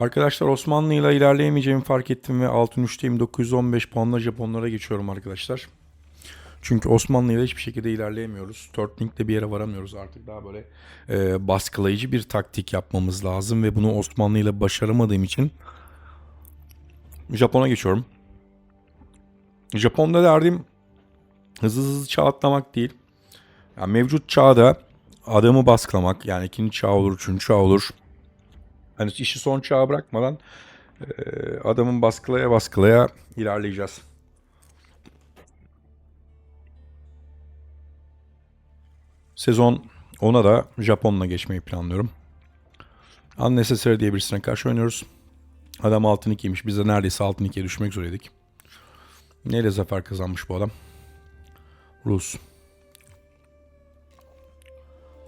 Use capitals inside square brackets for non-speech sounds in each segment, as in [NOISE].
Arkadaşlar Osmanlı ile ilerleyemeyeceğimi fark ettim ve altın 3'teyim 915 puanla Japonlara geçiyorum arkadaşlar. Çünkü Osmanlı ile hiçbir şekilde ilerleyemiyoruz. Törtling'de bir yere varamıyoruz artık. Daha böyle e, baskılayıcı bir taktik yapmamız lazım ve bunu Osmanlı ile başaramadığım için Japon'a geçiyorum. Japon'da derdim hızlı hızlı çağ atlamak değil. Yani mevcut çağda adamı baskılamak yani ikinci çağ olur, üçüncü çağ olur. Hani işi son çağa bırakmadan e, adamın baskılaya baskılaya ilerleyeceğiz. Sezon 10'a da Japon'la geçmeyi planlıyorum. Unnecessary diye birisine karşı oynuyoruz. Adam altın 2'ymiş. Biz de neredeyse altın 2'ye düşmek üzereydik. Neyle zafer kazanmış bu adam? Rus.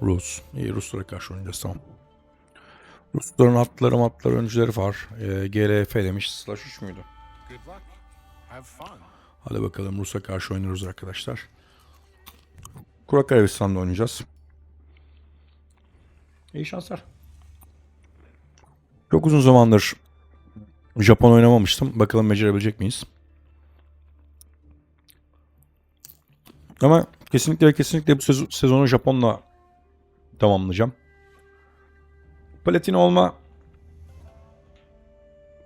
Rus. İyi Ruslara karşı oynayacağız tamam. Rusların atları matları öncüleri var. E, GLF demiş. Slash 3 müydü? Hadi bakalım Rus'a karşı oynuyoruz arkadaşlar. Kurak Arabistan'da oynayacağız. İyi şanslar. Çok uzun zamandır Japon oynamamıştım. Bakalım becerebilecek miyiz? Ama kesinlikle kesinlikle bu sez- sezonu Japon'la tamamlayacağım. Platin olma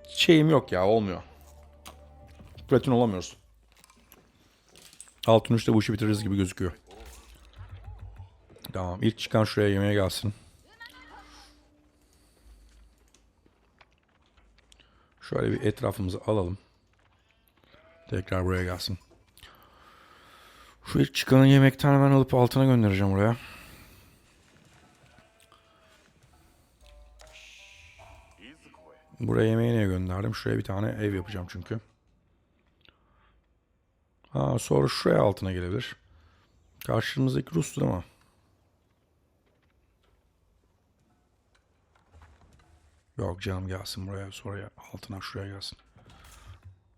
şeyim yok ya olmuyor. Platin olamıyoruz. Altın üçte bu işi bitiririz gibi gözüküyor. Tamam ilk çıkan şuraya yemeğe gelsin. Şöyle bir etrafımızı alalım. Tekrar buraya gelsin. Şu ilk çıkanı yemekten hemen alıp altına göndereceğim oraya. Buraya yemeğine gönderdim. Şuraya bir tane ev yapacağım çünkü. Ha, sonra şuraya altına gelebilir. Karşımızdaki Rus'tu değil mi? Yok canım gelsin buraya sonra altına şuraya gelsin.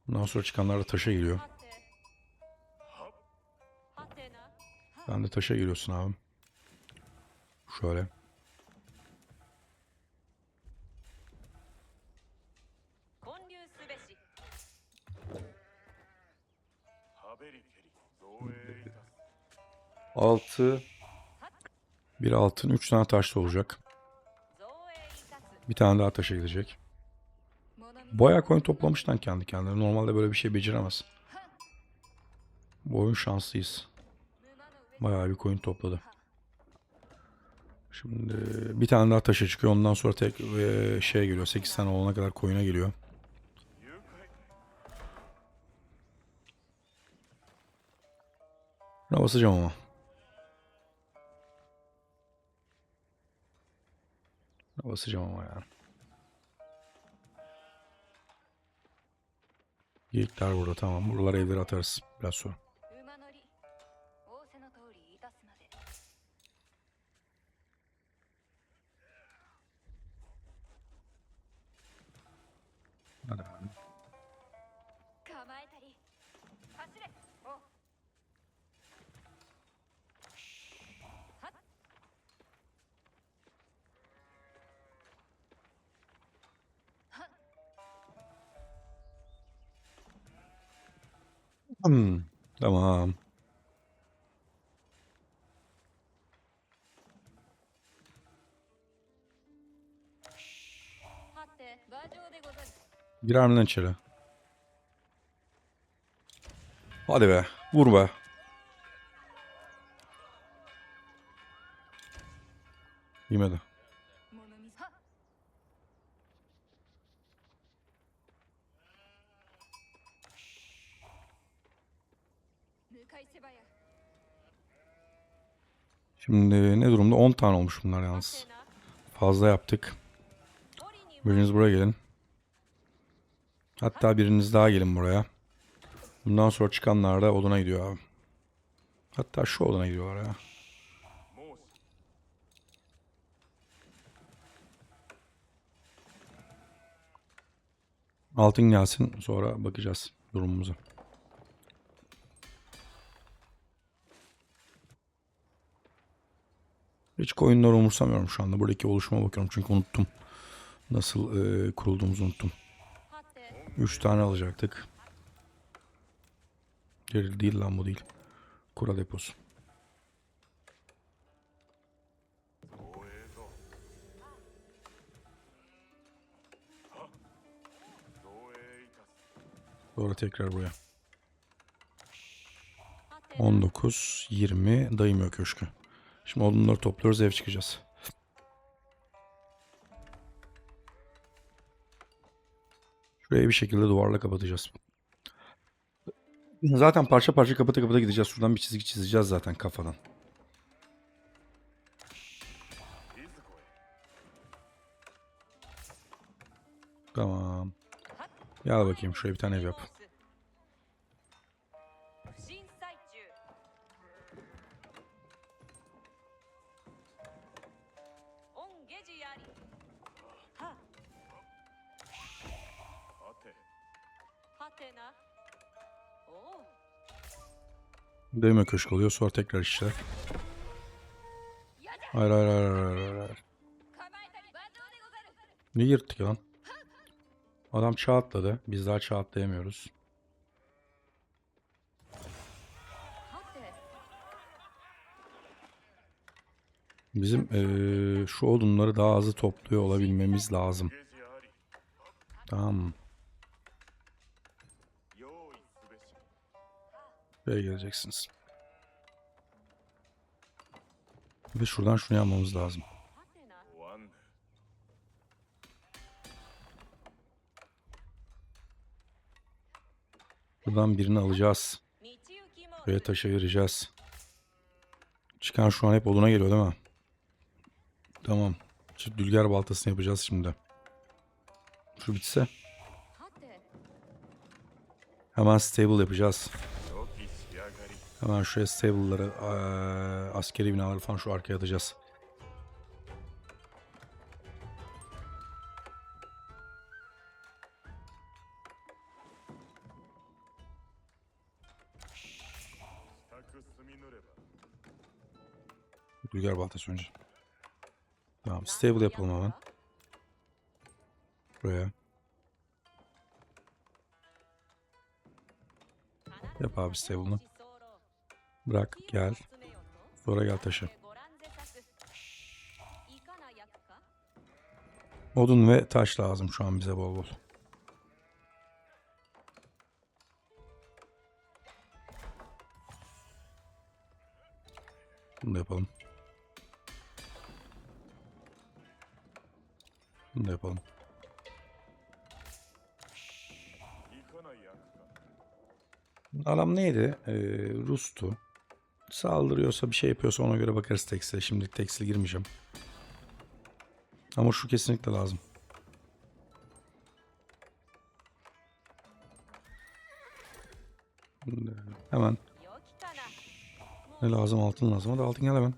Bundan sonra çıkanlar da taşa geliyor. Ben de taşa geliyorsun abim. Şöyle. 6 bir altın 3 tane taşlı olacak. Bir tane daha taşa gidecek. Bayağı coin toplamış lan kendi kendine. Normalde böyle bir şey beceremez. Bu oyun şanslıyız. Bayağı bir coin topladı. Şimdi bir tane daha taşa çıkıyor. Ondan sonra tek e, şeye geliyor. 8 tane olana kadar coin'e geliyor. Buna basacağım ama. Buna basacağım ama burada tamam. Buralara evleri atarız biraz sonra. Girer mi lan içeri? Hadi be. Vur be. Yemedi. Şimdi ne durumda? 10 tane olmuş bunlar yalnız. Fazla yaptık. Biriniz buraya gelin. Hatta biriniz daha gelin buraya. Bundan sonra çıkanlar da oduna gidiyor abi. Hatta şu oduna gidiyorlar ya. Altın gelsin sonra bakacağız durumumuza. Hiç coinleri umursamıyorum şu anda. Buradaki oluşuma bakıyorum çünkü unuttum. Nasıl e, kurulduğumuzu unuttum. Üç tane alacaktık. Geri değil lan bu değil. Kura deposu. Sonra tekrar buraya. 19, 20 Dayımıyor Köşkü. Şimdi onları topluyoruz ev çıkacağız. Şurayı bir şekilde duvarla kapatacağız. Zaten parça parça kapata kapata gideceğiz. Şuradan bir çizgi çizeceğiz zaten kafadan. Tamam. Gel bakayım şuraya bir tane ev yap. Değme köşk oluyor sonra tekrar işler. Hayır hayır hayır hayır hayır. Ne yırttık lan? Adam çağ atladı. Biz daha çağ atlayamıyoruz. Bizim ee, şu odunları daha azı topluyor olabilmemiz lazım. Tamam. Buraya geleceksiniz. Ve şuradan şunu yapmamız lazım. Buradan birini alacağız. Buraya taşa vereceğiz. Çıkan şu an hep oduna geliyor değil mi? Tamam. Şu dülger baltasını yapacağız şimdi. Şu bitse. Hemen stable yapacağız. Hemen şuraya stable'ları, askeri binaları falan şu arkaya atacağız. Rüzgar baltası önce. Tamam stable yapalım hemen. Buraya. Yap abi stable'ını. Bırak gel. Sonra gel taşı. Odun ve taş lazım şu an bize bol bol. Bunu da yapalım. Bunu da yapalım. Alam neydi? Ee, Rus'tu. Saldırıyorsa bir şey yapıyorsa ona göre bakarız tekstile. Şimdi tekstil girmeyeceğim. Ama şu kesinlikle lazım. Hemen. Ne lazım? Altın lazım. Hadi altın gel hemen.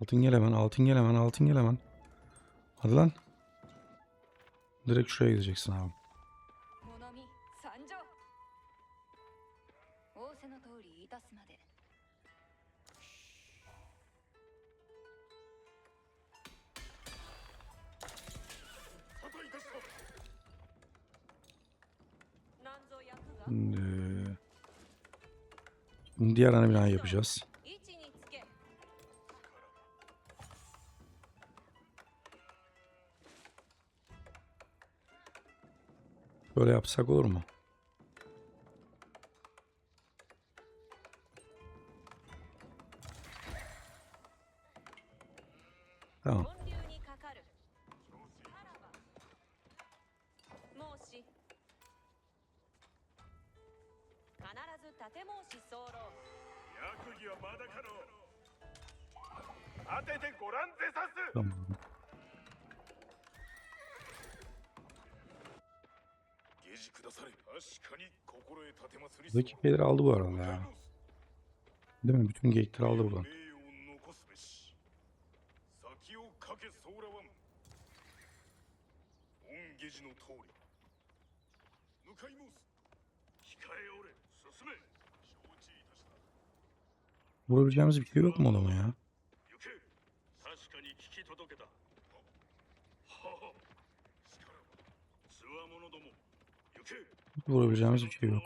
Altın gel hemen. Altın gel hemen. Altın gel hemen. Hadi lan. Direkt şuraya gideceksin abi. Şimdi diğer ana binayı yapacağız. Böyle yapsak olur mu? Buradaki şeyleri aldı bu arada ya. Değil mi? Bütün geyikleri aldı buradan. Vurabileceğimiz bir şey yok mu adama ya? Vurabileceğimiz bir şey yok.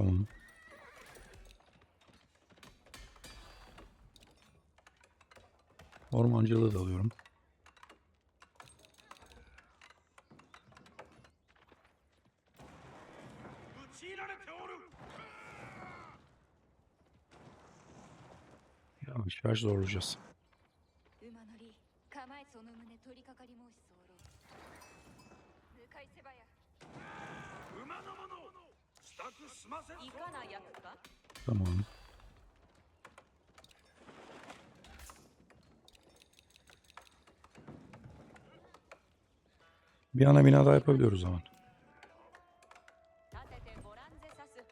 Tamam. Ormancılığı da alıyorum. Yavaş yavaş zorlayacağız. いかな役か Tamam. Bir ana bina daha yapabiliyoruz o zaman. 立ててご覧ぜさす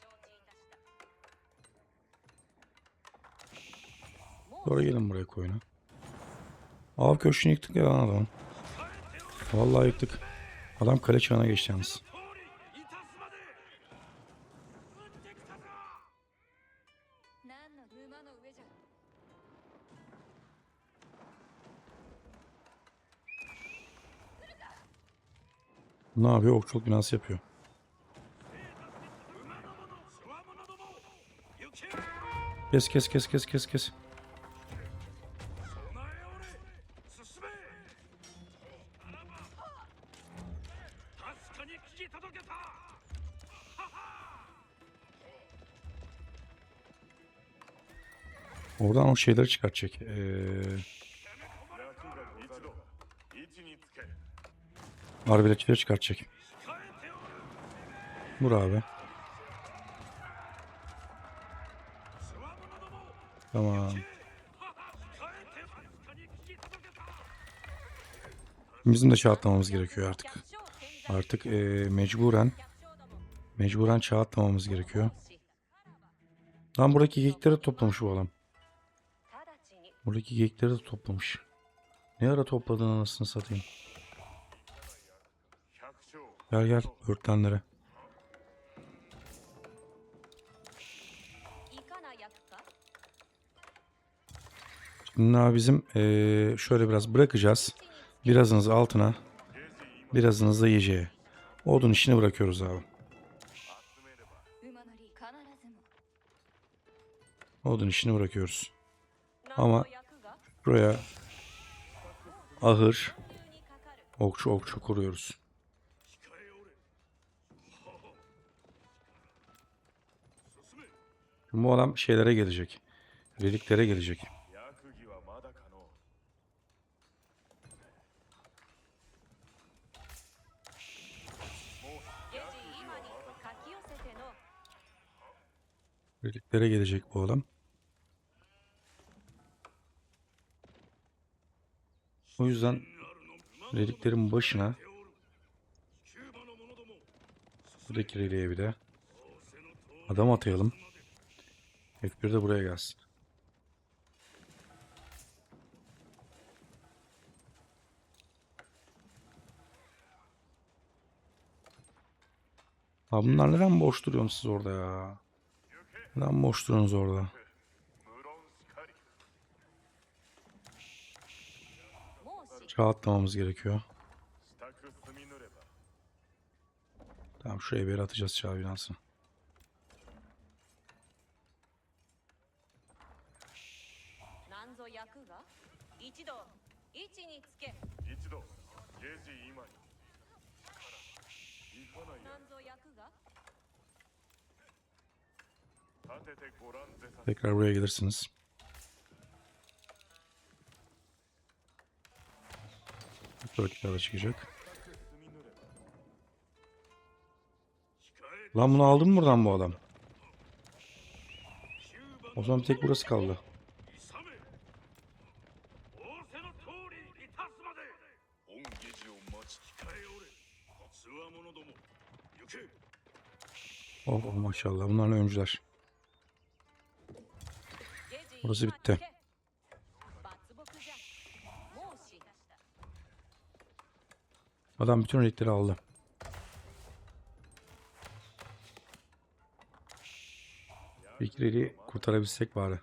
承知いたした Doğru gelin buraya koyuna. Av köşkünü yıktık ya lan adamın. Vallahi yıktık. Adam kale çağına geçti yalnız. ne yapıyor? Okçuluk binası yapıyor. Kes kes kes kes kes kes. Oradan o şeyleri çıkartacak. Ee, Arbeletçileri çıkartacak. Vur abi. Tamam. Bizim de çağ atlamamız gerekiyor artık. Artık e, mecburen mecburen çağ atlamamız gerekiyor. Lan buradaki geyikleri toplamış bu adam. Buradaki geyikleri de toplamış. Ne ara topladın anasını satayım. Gel gel böğürtlenlere. Şimdi bizim ee, şöyle biraz bırakacağız. Birazınız altına, birazınız da yiyeceğe. Odun işini bırakıyoruz abi. Odun işini bırakıyoruz. Ama buraya ahır, okçu okçu kuruyoruz. Bu adam şeylere gelecek. Reliklere gelecek. Reliklere gelecek bu adam. O yüzden reliklerin başına buradaki reliğe bir de adam atayalım. Tek bir de buraya gelsin. Abi bunlar neden boş duruyorsunuz siz orada ya? Neden boş duruyorsunuz orada? Çağatlamamız gerekiyor. Tamam şuraya bir atacağız çağ binasını. なんぞ役が一度位置につけ一度ゲージ今に行かないやなんぞ役が 立ててごらんぜさ Tekrar buraya gelirsiniz. Dörtler de çıkacak. 済みぬれば控え Lan bunu aldı mı buradan bu adam? キューバ O zaman bir tek burası kaldı. Oh, oh maşallah bunlar öncüler. Burası bitti. Adam bütün renkleri aldı. Fikri'yi kurtarabilsek bari.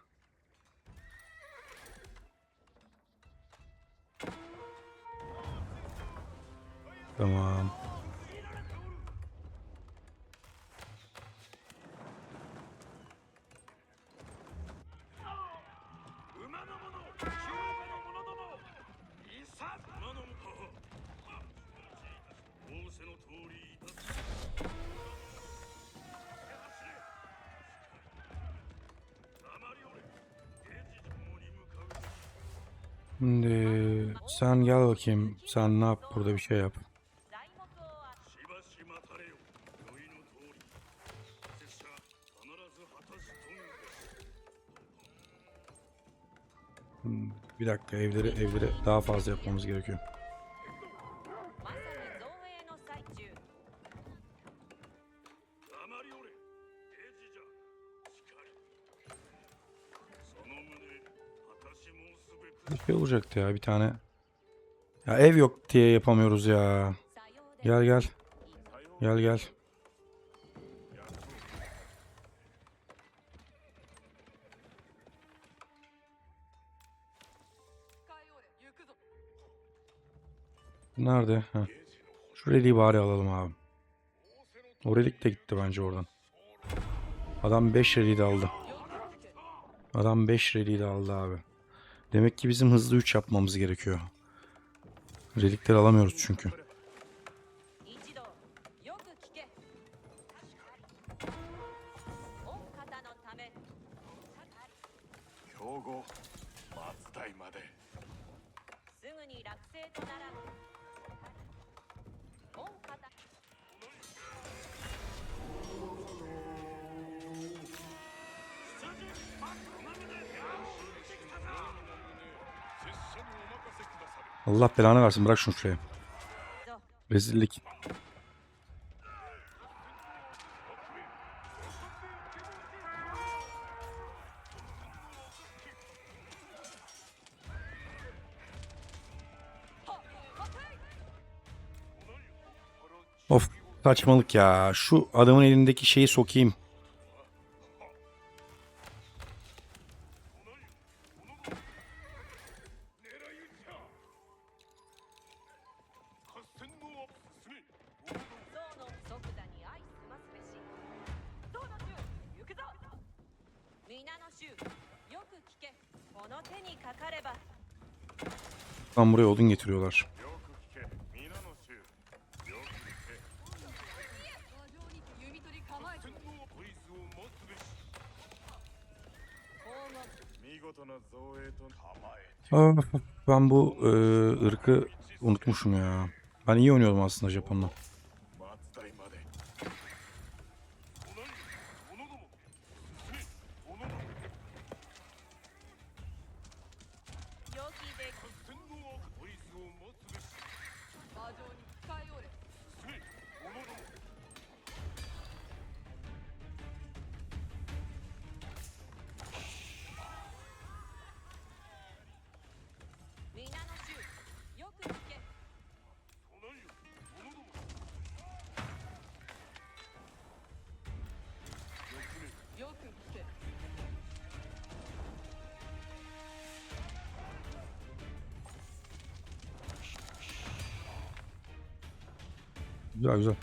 Tamam. Şimdi sen gel bakayım. Sen ne yap burada bir şey yap. Bir dakika evleri evleri daha fazla yapmamız gerekiyor. olacaktı ya bir tane. Ya ev yok diye yapamıyoruz ya. Gel gel. Gel gel. Nerede? Ha. Şu reliği bari alalım abi. O relik de gitti bence oradan. Adam 5 reliği de aldı. Adam 5 reliği de aldı abi. Demek ki bizim hızlı 3 yapmamız gerekiyor. Relikleri alamıyoruz çünkü. Allah belanı versin bırak şunu şuraya. Rezillik. Of saçmalık ya. Şu adamın elindeki şeyi sokayım. Buraya odun getiriyorlar. Ah, ben bu e, ırkı unutmuşum ya. Ben iyi oynuyordum aslında Japon'la. Güzel güzel.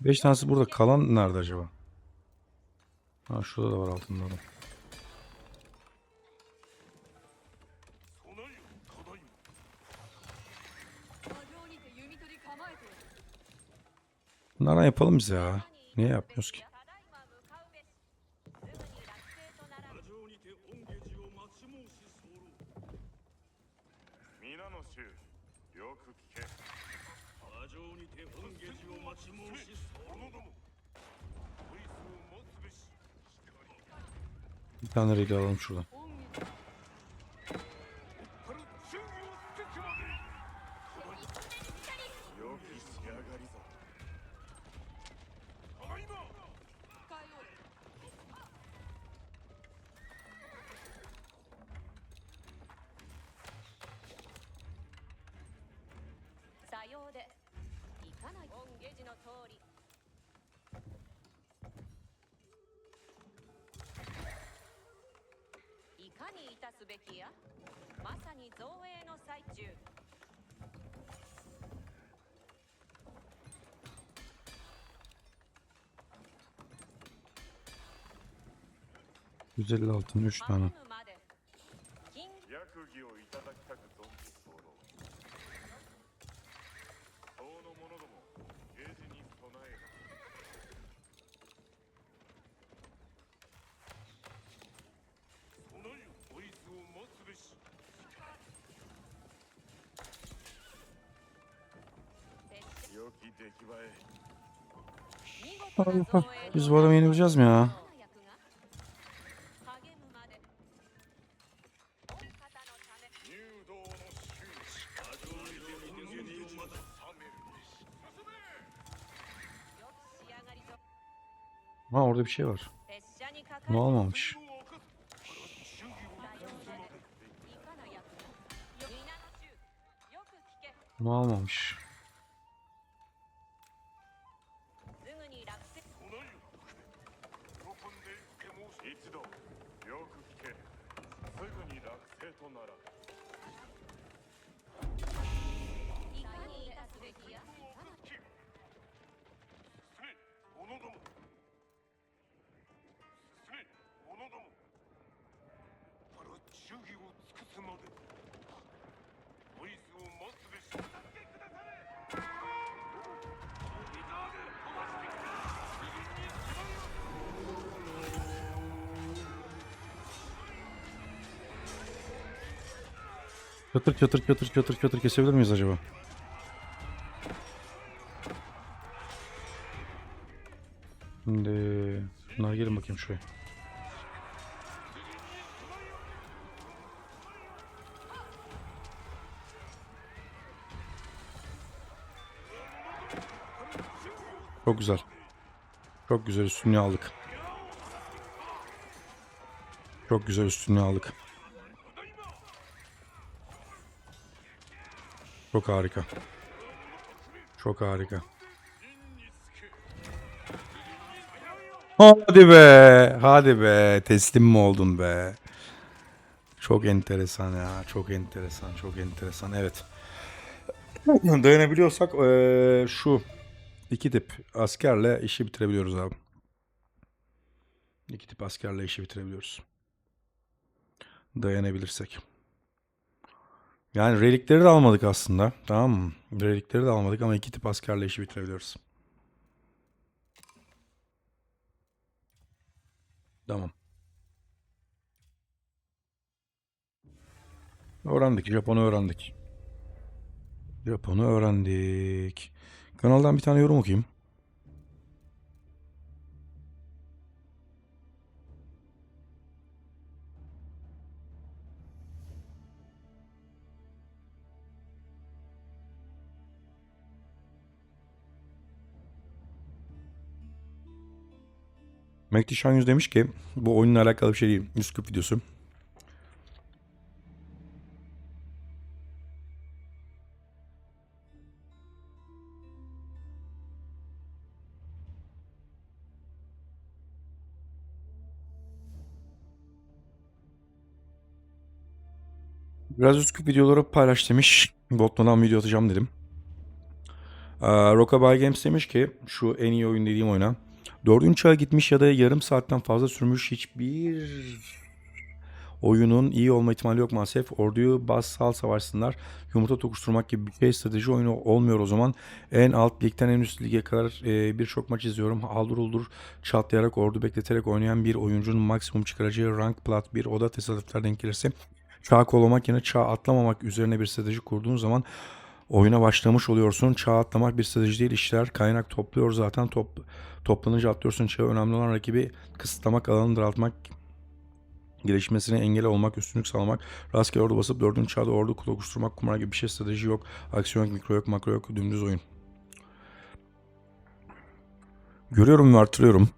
Beş tanesi burada kalan nerede acaba? Ha şurada da var altında adam. Naran yapalım bize ya. Niye yapmıyoruz ki? Bir tane alalım şuradan. べきやまさに造営の最中 150 altın 3 tane. Biz bu adamı yenebileceğiz mi ya? Ha orada bir şey var. Bunu almamış. Bunu almamış. Çatır çatır çatır çatır çatır kesebilir miyiz acaba? Şimdi bunlar gelin bakayım şuraya. Çok güzel. Çok güzel üstünlüğü aldık. Çok güzel üstünlüğü aldık. Çok harika. Çok harika. Hadi be. Hadi be. Teslim mi oldun be? Çok enteresan ya. Çok enteresan. Çok enteresan. Evet. [CLEARS THROAT] Dayanabiliyorsak eee, şu iki tip askerle işi bitirebiliyoruz abi. İki tip askerle işi bitirebiliyoruz. Dayanabilirsek. Yani relikleri de almadık aslında. Tamam mı? Relikleri de almadık ama iki tip askerle işi bitirebiliyoruz. Tamam. Öğrendik. Japon'u öğrendik. Japon'u öğrendik. Kanaldan bir tane yorum okuyayım. Mekti Şanyüz demiş ki bu oyunla alakalı bir şey değil. Üsküp videosu. Biraz Üsküp videoları paylaş demiş. Botman'dan video atacağım dedim. Ee, Rockabye Games demiş ki şu en iyi oyun dediğim oyuna. Dördüncü çağa gitmiş ya da yarım saatten fazla sürmüş hiçbir oyunun iyi olma ihtimali yok maalesef. Orduyu bas sal savaşsınlar. Yumurta tokuşturmak gibi bir şey strateji oyunu olmuyor o zaman. En alt ligden en üst lige kadar e, birçok maç izliyorum. Haldır uldur çatlayarak ordu bekleterek oynayan bir oyuncunun maksimum çıkaracağı rank plat bir oda tesadüfler denk gelirse çağ kollamak yerine çağ atlamamak üzerine bir strateji kurduğun zaman oyuna başlamış oluyorsun. Çağ atlamak bir strateji değil. İşler kaynak topluyor zaten. Top, toplanınca atlıyorsun. Çağı önemli olan rakibi kısıtlamak, alanı daraltmak, gelişmesine engel olmak, üstünlük sağlamak, rastgele ordu basıp dördüncü çağda ordu kokuşturmak, kumar gibi bir şey strateji yok. Aksiyon yok, mikro yok, makro yok, dümdüz oyun. Görüyorum ve artırıyorum.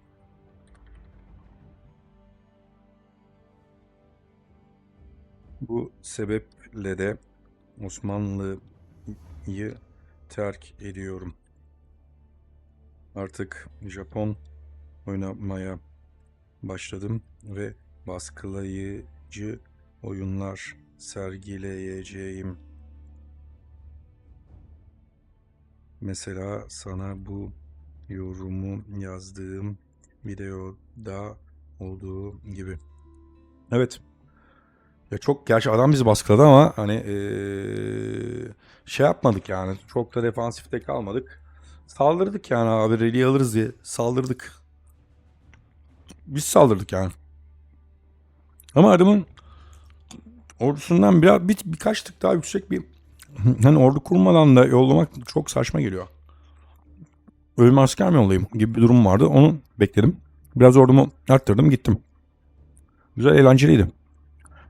Bu sebeple de Osmanlı'yı terk ediyorum. artık Japon oynamaya başladım ve baskılayıcı oyunlar sergileyeceğim. Mesela sana bu yorumu yazdığım videoda olduğu gibi. Evet. Ya çok gerçi adam bizi baskıladı ama hani eee, şey yapmadık yani. Çok da defansifte kalmadık. Saldırdık yani abi rally alırız diye saldırdık. Biz saldırdık yani. Ama adamın ordusundan biraz bir, birkaç tık daha yüksek bir [LAUGHS] hani ordu kurmadan da yollamak çok saçma geliyor. Ölüm asker mi yollayayım gibi bir durum vardı. Onu bekledim. Biraz ordumu arttırdım gittim. Güzel eğlenceliydi.